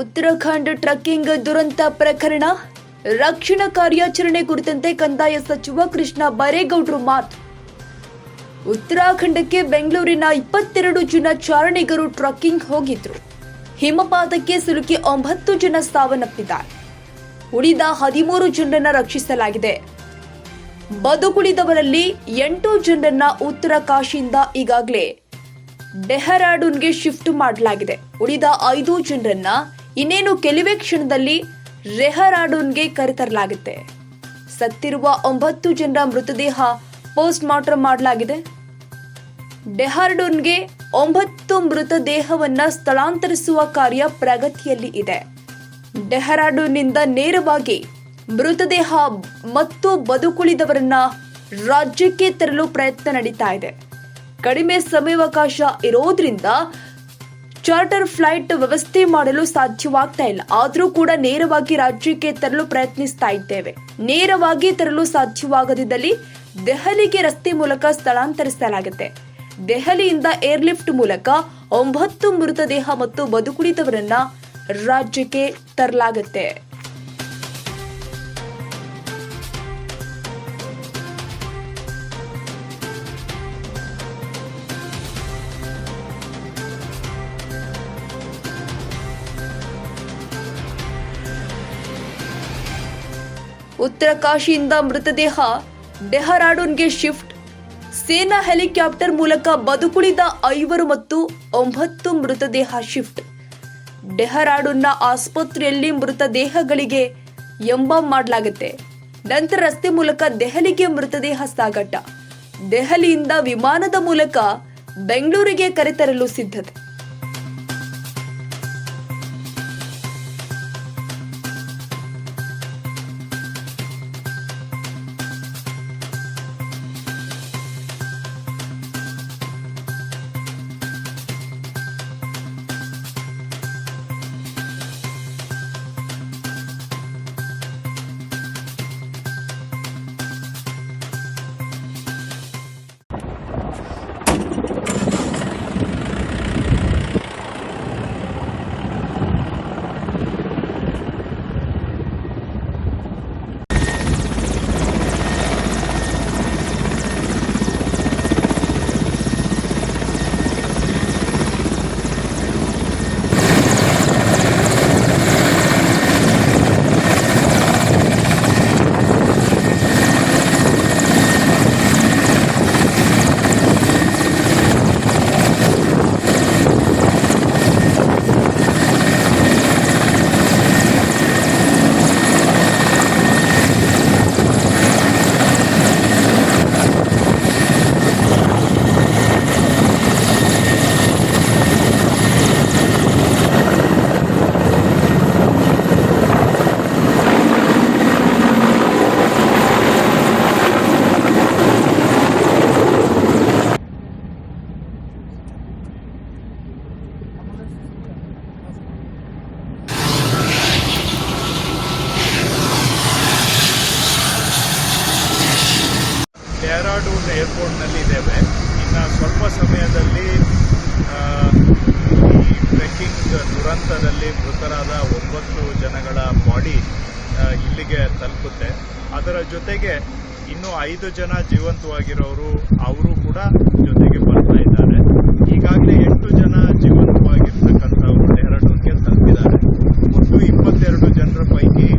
Uttarakhand trekking ದುರಂತ ಪ್ರಕರಣ, ರಕ್ಷಣಾ ಕಾರ್ಯಾಚರಣೆ ಕುರಿತಂತೆ ಕಂದಾಯ ಸಚಿವ ಕೃಷ್ಣ ಬೈರೇಗೌಡರು ಮಾತು. ಉತ್ತರಾಖಂಡಕ್ಕೆ ಬೆಂಗಳೂರಿನ ಇಪ್ಪತ್ತೆರಡು ಜನ ಚಾರಣಿಗರು ಟ್ರಕ್ಕಿಂಗ್ ಹೋಗಿದ್ರು. ಹಿಮಪಾತಕ್ಕೆ ಸಿಲುಕಿ ಒಂಬತ್ತು ಜನ ಸಾವನ್ನಪ್ಪಿದ್ದಾರೆ. ಉಳಿದ ಹದಿಮೂರು ಜನರನ್ನ ರಕ್ಷಿಸಲಾಗಿದೆ. ಬದುಕುಳಿದವರಲ್ಲಿ ಎಂಟು ಜನರನ್ನ ಉತ್ತರ ಕಾಶಿಯಿಂದ ಈಗಾಗಲೇ ಡೆಹರಾಡೂನ್ಗೆ ಶಿಫ್ಟ್ ಮಾಡಲಾಗಿದೆ. ಉಳಿದ ಐದು ಜನರನ್ನ ಇನ್ನೇನು ಕೆಲವೇ ಕ್ಷಣದಲ್ಲಿ ರೆಹರಾಡೂನ್ಗೆ ಕರೆತರಲಾಗುತ್ತೆ. ಸತ್ತಿರುವ ಒಂಬತ್ತು ಜನರ ಮೃತದೇಹ ಪೋಸ್ಟ್ ಮಾರ್ಟಮ್ ಮಾಡಲಾಗಿದೆ. ಡೆಹರಾಡೂನ್ಗೆ ಒಂಬತ್ತು ಮೃತದೇಹವನ್ನು ಸ್ಥಳಾಂತರಿಸುವ ಕಾರ್ಯ ಪ್ರಗತಿಯಲ್ಲಿ ಇದೆ. ಡೆಹರಾಡೂನ್ನಿಂದ ನೇರವಾಗಿ ಮೃತದೇಹ ಮತ್ತು ಬದುಕುಳಿದವರನ್ನ ರಾಜ್ಯಕ್ಕೆ ತರಲು ಪ್ರಯತ್ನ ನಡೀತಾ ಇದೆ. ಕಡಿಮೆ ಸಮಯಾವಕಾಶ ಇರೋದ್ರಿಂದ ಚಾರ್ಟರ್ ಫ್ಲೈಟ್ ವ್ಯವಸ್ಥೆ ಮಾಡಲು ಸಾಧ್ಯವಾಗ್ತಾ ಇಲ್ಲ. ಆದರೂ ಕೂಡ ನೇರವಾಗಿ ರಾಜ್ಯಕ್ಕೆ ತರಲು ಪ್ರಯತ್ನಿಸ್ತಾ ಇದ್ದೇವೆ. ನೇರವಾಗಿ ತರಲು ಸಾಧ್ಯವಾಗದಿದ್ದಲ್ಲಿ ದೆಹಲಿಗೆ ರಸ್ತೆ ಮೂಲಕ ಸ್ಥಳಾಂತರಿಸಲಾಗುತ್ತೆ. ದೆಹಲಿಯಿಂದ ಏರ್ಲಿಫ್ಟ್ ಮೂಲಕ ಒಂಬತ್ತು ಮೃತದೇಹ ಮತ್ತು ಬದುಕುಳಿದವರನ್ನ ರಾಜ್ಯಕ್ಕೆ ತರಲಾಗುತ್ತೆ. ಉತ್ತರ ಕಾಶಿಯಿಂದ ಮೃತದೇಹ ಡೆಹರಾಡೂನ್ಗೆ ಶಿಫ್ಟ್. ಸೇನಾ ಹೆಲಿಕಾಪ್ಟರ್ ಮೂಲಕ ಬದುಕುಳಿದ ಐವರು ಮತ್ತು ಒಂಬತ್ತು ಮೃತದೇಹ ಶಿಫ್ಟ್. ಡೆಹರಾಡೂನ್ನ ಆಸ್ಪತ್ರೆಯಲ್ಲಿ ಮೃತದೇಹಗಳಿಗೆ ಎಂಬ ಮಾಡಲಾಗುತ್ತೆ. ನಂತರ ರಸ್ತೆ ಮೂಲಕ ದೆಹಲಿಗೆ ಮೃತದೇಹ ಸಾಗಾಟ. ದೆಹಲಿಯಿಂದ ವಿಮಾನದ ಮೂಲಕ ಬೆಂಗಳೂರಿಗೆ ಕರೆತರಲು ಸಿದ್ಧತೆ. ಡೆಹ್ರಾಡೂನ್ ಏರ್ಪೋರ್ಟ್ನಲ್ಲಿ ಇದ್ದೇವೆ. ಇನ್ನು ಸ್ವಲ್ಪ ಸಮಯದಲ್ಲಿ ಈ ಟ್ರೆಕ್ಕಿಂಗ್ ದುರಂತದಲ್ಲಿ ಮೃತರಾದ ಒಂಬತ್ತು ಜನಗಳ ಬಾಡಿ ಇಲ್ಲಿಗೆ ತಲುಪುತ್ತೆ. ಅದರ ಜೊತೆಗೆ ಇನ್ನೂ ಐದು ಜನ ಜೀವಂತವಾಗಿರೋರು, ಅವರು ಕೂಡ ಜೊತೆಗೆ ಬರ್ತಾ ಇದ್ದಾರೆ. ಈಗಾಗಲೇ ಎಂಟು ಜನ ಜೀವಂತವಾಗಿರ್ತಕ್ಕಂಥವ್ರು ಡೆಹ್ರಾಡೂನ್ಗೆ ತಲುಪಿದ್ದಾರೆ. ಒಟ್ಟು ಇಪ್ಪತ್ತೆರಡು ಜನರ ಪೈಕಿ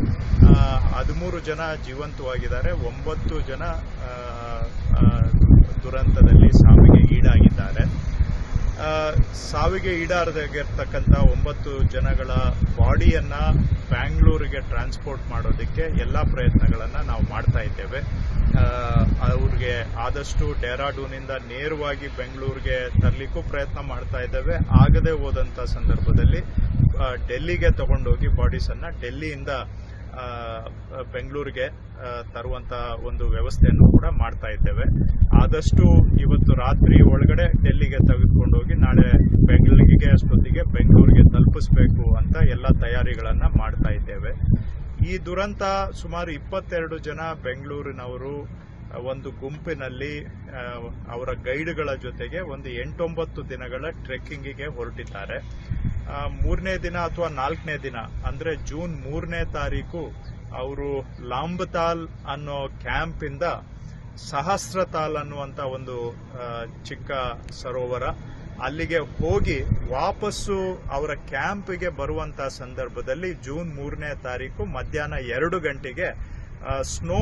ಹದಿಮೂರು ಜನ ಜೀವಂತವಾಗಿದ್ದಾರೆ. ಒಂಬತ್ತು ಜನ ದುರಂತದಲ್ಲಿ ಸಾವಿಗೆ ಈಡಾಗಿದ್ದಾರೆ. ಸಾವಿಗೆ ಈಡಾರದಾಗಿರ್ತಕ್ಕಂಥ ಒಂಬತ್ತು ಜನಗಳ ಬಾಡಿಯನ್ನ ಬ್ಯಾಂಗ್ಳೂರಿಗೆ ಟ್ರಾನ್ಸ್ಪೋರ್ಟ್ ಮಾಡೋದಕ್ಕೆ ಎಲ್ಲ ಪ್ರಯತ್ನಗಳನ್ನ ನಾವು ಮಾಡ್ತಾ ಇದ್ದೇವೆ. ಅವ್ರಿಗೆ ಆದಷ್ಟು ಡೆಹ್ರಾಡೂನಿಂದ ನೇರವಾಗಿ ಬೆಂಗಳೂರಿಗೆ ತರಲಿಕ್ಕೂ ಪ್ರಯತ್ನ ಮಾಡ್ತಾ ಇದ್ದೇವೆ. ಆಗದೆ ಹೋದಂಥ ಸಂದರ್ಭದಲ್ಲಿ ಡೆಲ್ಲಿಗೆ ತಗೊಂಡೋಗಿ ಬಾಡೀಸ್ ಅನ್ನ ಡೆಲ್ಲಿಯಿಂದ ಬೆಂಗಳೂರಿಗೆ ತರುವಂತ ಒಂದು ವ್ಯವಸ್ಥೆಯನ್ನು ಕೂಡ ಮಾಡ್ತಾ ಇದ್ದೇವೆ. ಆದಷ್ಟು ಇವತ್ತು ರಾತ್ರಿ ಒಳಗಡೆ ಡೆಲ್ಲಿಗೆ ತೆಗೆದುಕೊಂಡೋಗಿ ನಾಳೆ ಬೆಂಗಳೂರಿಗೆ, ಅಷ್ಟೊತ್ತಿಗೆ ಬೆಂಗಳೂರಿಗೆ ತಲುಪಿಸಬೇಕು ಅಂತ ಎಲ್ಲ ತಯಾರಿಗಳನ್ನು ಮಾಡ್ತಾ ಇದ್ದೇವೆ. ಈ ದುರಂತ ಸುಮಾರು ಇಪ್ಪತ್ತೆರಡು ಜನ ಬೆಂಗಳೂರಿನವರು ಒಂದು ಗುಂಪಿನಲ್ಲಿ ಅವರ ಗೈಡ್ಗಳ ಜೊತೆಗೆ ಒಂದು ಎಂಟೊಂಬತ್ತು ದಿನಗಳ ಟ್ರೆಕ್ಕಿಂಗಿಗೆ ಹೊರಟಿದ್ದಾರೆ. ಮೂರನೇ ದಿನ ಅಥವಾ ನಾಲ್ಕನೇ ದಿನ, ಅಂದ್ರೆ ಜೂನ್ ಮೂರನೇ ತಾರೀಕು, ಅವರು ಲಾಂಬತಾಲ್ ಅನ್ನೋ ಕ್ಯಾಂಪ್ ಇಂದ ಸಹಸ್ರತಾಲ್ ಅನ್ನುವಂತ ಒಂದು ಚಿಕ್ಕ ಸರೋವರ, ಅಲ್ಲಿಗೆ ಹೋಗಿ ವಾಪಸ್ಸು ಅವರ ಕ್ಯಾಂಪ್ಗೆ ಬರುವಂತ ಸಂದರ್ಭದಲ್ಲಿ ಜೂನ್ ಮೂರನೇ ತಾರೀಕು ಮಧ್ಯಾಹ್ನ ಎರಡು ಗಂಟೆಗೆ ಸ್ನೋ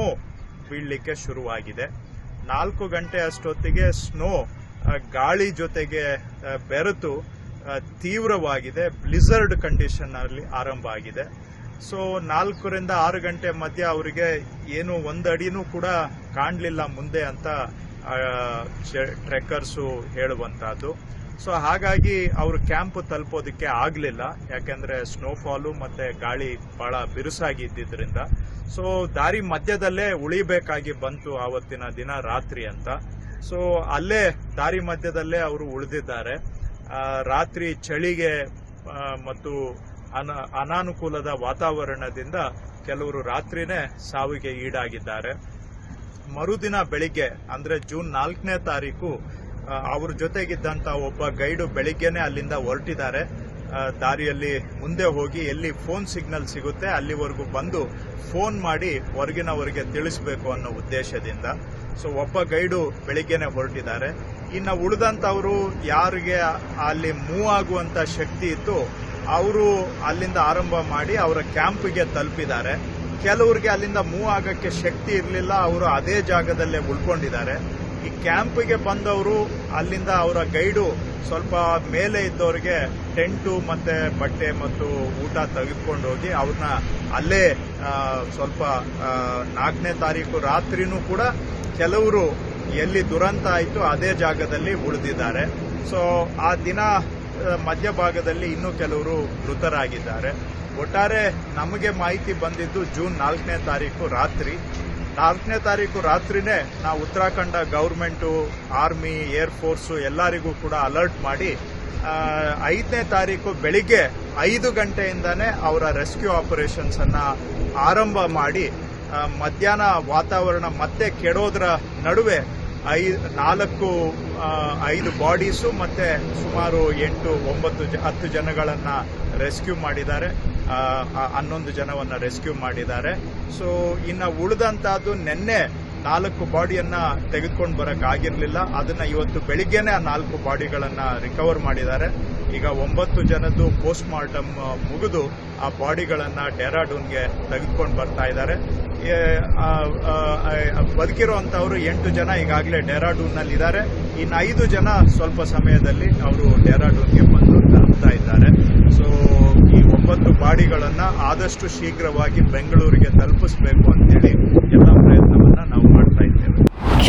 ಬೀಳಲಿಕ್ಕೆ ಶುರುವಾಗಿದೆ. ನಾಲ್ಕು ಗಂಟೆ ಅಷ್ಟೊತ್ತಿಗೆ ಸ್ನೋ ಗಾಳಿ ಜೊತೆಗೆ ಬೆರೆತು ತೀವ್ರವಾಗಿದೆ. ಬ್ಲಿಸರ್ಡ್ ಕಂಡೀಷನ್ ಅಲ್ಲಿ ಆರಂಭ ಆಗಿದೆ. ಸೊ ನಾಲ್ಕರಿಂದ ಆರು ಗಂಟೆ ಮಧ್ಯ ಅವರಿಗೆ ಏನು ಒಂದು ಅಡಿನೂ ಕೂಡ ಕಾಣಲಿಲ್ಲ ಮುಂದೆ ಅಂತ ಟ್ರೆಕ್ಕರ್ಸು ಹೇಳುವಂತಹದ್ದು ಸೊ ಹಾಗಾಗಿ ಅವರು ಕ್ಯಾಂಪ್ ತಲುಪೋದಕ್ಕೆ ಆಗಲಿಲ್ಲ. ಯಾಕೆಂದ್ರೆ ಸ್ನೋಫಾಲು ಮತ್ತೆ ಗಾಳಿ ಬಹಳ ಬಿರುಸಾಗಿ ಇದ್ದಿದ್ರಿಂದ. ಸೊ ದಾರಿ ಮಧ್ಯದಲ್ಲೇ ಉಳಿಬೇಕಾಗಿ ಬಂತು ಆವತ್ತಿನ ದಿನ ರಾತ್ರಿ ಅಂತ. ಸೊ ಅಲ್ಲೇ ದಾರಿ ಮಧ್ಯದಲ್ಲೇ ಅವರು ಉಳಿದಿದ್ದಾರೆ. ರಾತ್ರಿ ಚಳಿಗೆ ಮತ್ತು ಅನ, ಅನಾನುಕೂಲದ ವಾತಾವರಣದಿಂದ ಕೆಲವರು ರಾತ್ರಿನೇ ಸಾವಿಗೆ ಈಡಾಗಿದ್ದಾರೆ. ಮರುದಿನ ಬೆಳಿಗ್ಗೆ, ಅಂದ್ರೆ ಜೂನ್ ನಾಲ್ಕನೇ ತಾರೀಕು ಅವ್ರ ಜೊತೆಗಿದ್ದಂತ ಒಬ್ಬ ಗೈಡು ಬೆಳಿಗ್ಗೆನೆ ಅಲ್ಲಿಂದ ಹೊರಟಿದ್ದಾರೆ. ದಾರಿಯಲ್ಲಿ ಮುಂದೆ ಹೋಗಿ ಎಲ್ಲಿ ಫೋನ್ ಸಿಗ್ನಲ್ ಸಿಗುತ್ತೆ ಅಲ್ಲಿವರೆಗೂ ಬಂದು ಫೋನ್ ಮಾಡಿ ಹೊರಗಿನವರಿಗೆ ತಿಳಿಸಬೇಕು ಅನ್ನೋ ಉದ್ದೇಶದಿಂದ. ಸೊ, ಒಬ್ಬ ಗೈಡು ಬೆಳಿಗ್ಗೆನೆ ಹೊರಟಿದ್ದಾರೆ. ಇನ್ನು ಉಳಿದಂತವರು ಯಾರಿಗೆ ಅಲ್ಲಿ ಮೂವ್ ಆಗುವಂತ ಶಕ್ತಿ ಇತ್ತು ಅವರು ಅಲ್ಲಿಂದ ಆರಂಭ ಮಾಡಿ ಅವರ ಕ್ಯಾಂಪಿಗೆ ತಲುಪಿದ್ದಾರೆ. ಕೆಲವರಿಗೆ ಅಲ್ಲಿಂದ ಮೂವ್ ಆಗಕ್ಕೆ ಶಕ್ತಿ ಇರಲಿಲ್ಲ, ಅವರು ಅದೇ ಜಾಗದಲ್ಲೇ ಉಳ್ಕೊಂಡಿದ್ದಾರೆ. ಈ ಕ್ಯಾಂಪಿಗೆ ಬಂದವರು ಅಲ್ಲಿಂದ ಅವರ ಗೈಡು ಸ್ವಲ್ಪ ಮೇಲೆ ಇದ್ದವರಿಗೆ ಟೆಂಟು ಮತ್ತೆ ಬಟ್ಟೆ ಮತ್ತು ಊಟ ತೆಗೆದುಕೊಂಡು ಹೋಗಿ ಅವ್ರನ್ನ ಅಲ್ಲೇ ಸ್ವಲ್ಪ ನಾಲ್ಕನೇ ತಾರೀಕು ರಾತ್ರಿನೂ ಕೂಡ ಕೆಲವರು ಎಲ್ಲಿ ದುರಂತ ಆಯಿತು ಅದೇ ಜಾಗದಲ್ಲಿ ಉಳಿದಿದ್ದಾರೆ. ಸೊ ಆ ದಿನ ಮಧ್ಯಭಾಗದಲ್ಲಿ ಇನ್ನೂ ಕೆಲವರು ಮೃತರಾಗಿದ್ದಾರೆ. ಒಟ್ಟಾರೆ ನಮಗೆ ಮಾಹಿತಿ ಬಂದಿದ್ದು ಜೂನ್ ನಾಲ್ಕನೇ ತಾರೀಕು ರಾತ್ರಿ. ನಾಲ್ಕನೇ ತಾರೀಕು ರಾತ್ರಿನೇ ನಾವು Uttarakhand government, army, air force ಎಲ್ಲರಿಗೂ ಕೂಡ ಅಲರ್ಟ್ ಮಾಡಿ ಐದನೇ ತಾರೀಕು ಬೆಳಿಗ್ಗೆ ಐದು ಗಂಟೆಯಿಂದಾನೇ ಅವರ ರೆಸ್ಕ್ಯೂ ಆಪರೇಷನ್ಸ್ ಅನ್ನ ಆರಂಭ ಮಾಡಿ ಮಧ್ಯಾಹ್ನ ವಾತಾವರಣ ಮತ್ತೆ ಕೆಡೋದ್ರ ನಡುವೆ ಐ, ನಾಲ್ಕು ಐದು ಬಾಡೀಸು ಮತ್ತೆ ಸುಮಾರು ಎಂಟು, ಒಂಬತ್ತು ಹತ್ತು ಜನಗಳನ್ನ ರೆಸ್ಕ್ಯೂ ಮಾಡಿದ್ದಾರೆ. ಹನ್ನೊಂದು ಜನವನ್ನ ರೆಸ್ಕ್ಯೂ ಮಾಡಿದ್ದಾರೆ. ಸೊ, ಇನ್ನು ಉಳಿದಂತಹದ್ದು ನಿನ್ನೆ ನಾಲ್ಕು ಬಾಡಿಯನ್ನ ತೆಗೆದುಕೊಂಡು ಬರಕ್ ಆಗಿರ್ಲಿಲ್ಲ. ಅದನ್ನ ಇವತ್ತು ಬೆಳಿಗ್ಗೆನೆ ಆ ನಾಲ್ಕು ಬಾಡಿಗಳನ್ನ ರಿಕವರ್ ಮಾಡಿದ್ದಾರೆ. ಈಗ ಒಂಬತ್ತು ಜನದ್ದು ಪೋಸ್ಟ್ ಮಾರ್ಟಮ್ ಮುಗಿದು ಆ ಬಾಡಿಗಳನ್ನ ಡೆರಾಡೂನ್ಗೆ ತೆಗೆದುಕೊಂಡು ಬರ್ತಾ ಇದ್ದಾರೆ. ಬದುಕಿರುವಂತವರು ಎಂಟು ಜನ ಈಗಾಗಲೇ ಡೆರಾಡೂನ್ನಲ್ಲಿ ಇದ್ದಾರೆ. ಇನ್ನು ಐದು ಜನ ಸ್ವಲ್ಪ ಸಮಯದಲ್ಲಿ ಅವರು ಡೆರಾಡೂನ್ಗೆ ಬಂದು ತಲುಪ್ತಾ ಇದ್ದಾರೆ. ಸೊ ಈ ಒಂಬತ್ತು ಬಾಡಿಗಳನ್ನ ಆದಷ್ಟು ಶೀಘ್ರವಾಗಿ ಬೆಂಗಳೂರಿಗೆ ತಲುಪಿಸಬೇಕು ಅಂತೇಳಿ ಎಲ್ಲ ಪ್ರಯತ್ನವನ್ನ ನಾವು ಮಾಡ್ತಾ ಇದ್ದೇವೆ ಕ್ಷಣ